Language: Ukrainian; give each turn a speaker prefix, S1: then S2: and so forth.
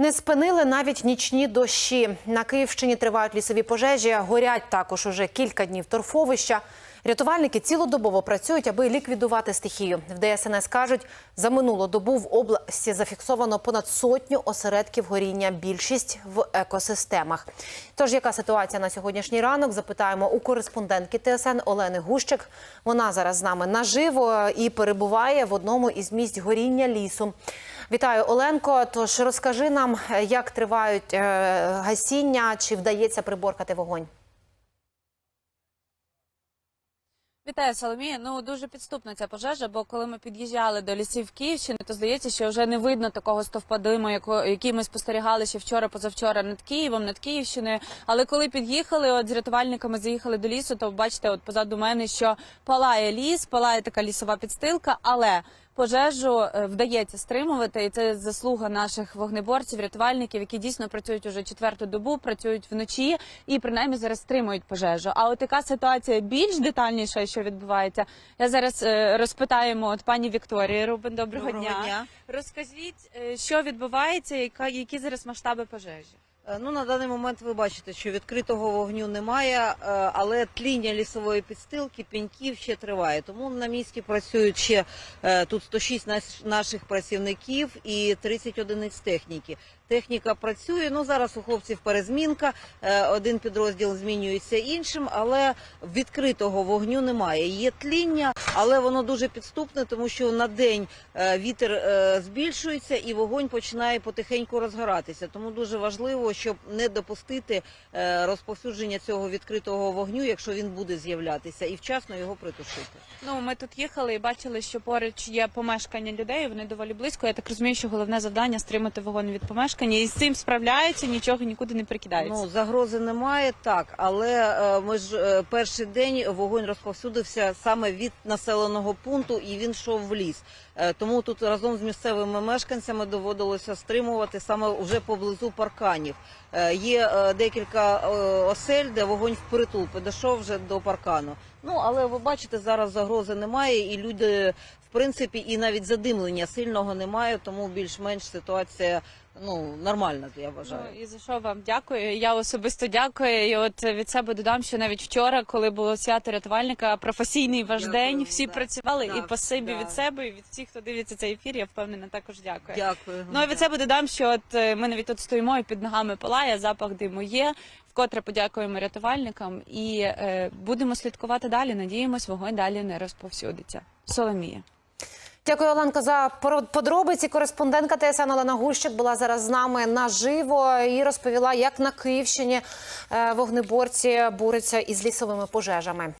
S1: Не спинили навіть нічні дощі. На Київщині тривають лісові пожежі. Горять також уже кілька днів торфовища. Рятувальники цілодобово працюють, аби ліквідувати стихію. В ДСНС кажуть, за минулу добу в області зафіксовано понад сотню осередків горіння. Більшість в екосистемах. Тож, яка ситуація на сьогоднішній ранок? Запитаємо у кореспондентки ТСН Олени Гущик. Вона зараз з нами наживо і перебуває в одному із місць горіння лісу. Вітаю, Оленко. Тож розкажи нам, як тривають е, гасіння, чи вдається приборкати вогонь?
S2: Вітаю, Соломія. Ну дуже підступна ця пожежа, бо коли ми під'їжджали до лісів Київщини, то здається, що вже не видно такого стовпа яко- який ми спостерігали ще вчора, позавчора над Києвом, над Київщиною. Але коли під'їхали, от з рятувальниками заїхали до лісу, то бачите, от позаду мене, що палає ліс, палає така лісова підстилка, але Пожежу е, вдається стримувати, і це заслуга наших вогнеборців, рятувальників, які дійсно працюють уже четверту добу, працюють вночі і принаймні зараз стримують пожежу. А от така ситуація більш детальніша, що відбувається, я зараз е, розпитаємо от пані Вікторії Рубин. Доброго,
S3: Доброго
S2: дня.
S3: дня.
S2: Розкажіть, е, що відбувається, яка які зараз масштаби пожежі?
S3: Ну на даний момент ви бачите, що відкритого вогню немає, але тління лісової підстилки, пеньків ще триває. Тому на місці працюють ще тут 106 наш- наших працівників і 30 одиниць техніки. Техніка працює. Ну зараз у хлопців перезмінка. е, Один підрозділ змінюється іншим, але відкритого вогню немає. Є тління, але воно дуже підступне, тому що на день е, вітер е, збільшується і вогонь починає потихеньку розгоратися. Тому дуже важливо, щоб не допустити розповсюдження цього відкритого вогню, якщо він буде з'являтися, і вчасно його притушити.
S2: Ну, ми тут їхали і бачили, що поруч є помешкання людей. Вони доволі близько. Я так розумію, що головне завдання стримати вогонь від помешкання, і з цим справляються, нічого нікуди не прикидається.
S3: Ну загрози немає, так, але е, ми ж е, перший день вогонь розповсюдився саме від населеного пункту, і він йшов в ліс. Е, Тому тут разом з місцевими мешканцями доводилося стримувати саме вже поблизу парканів. Є декілька осель, де вогонь впритул підійшов вже до паркану. Ну але ви бачите, зараз загрози немає, і люди, в принципі, і навіть задимлення сильного немає, тому більш-менш ситуація ну нормальна, я вважаю.
S2: Ну, і за що вам дякую? Я особисто дякую. І от від себе додам, що навіть вчора, коли було свято рятувальника, професійний ваш
S3: Дякую,
S2: день, всі
S3: да.
S2: працювали і
S3: Так,
S2: спасибі
S3: да.
S2: від себе і від всіх, хто дивиться цей ефір. Я впевнена, також дякую.
S3: Дякую.
S2: Ну і від себе додам, що от е, ми навіть тут стоїмо і під ногами палає, запах диму є. Вкотре подякуємо рятувальникам і е, будемо слідкувати далі. Надіємось, вогонь далі не розповсюдиться. Соломія.
S1: Дякую, Оленко, за подробиці. Кореспондентка ТСН Олена Гущик була зараз з нами наживо і розповіла, як на Київщині е, вогнеборці борються із лісовими пожежами.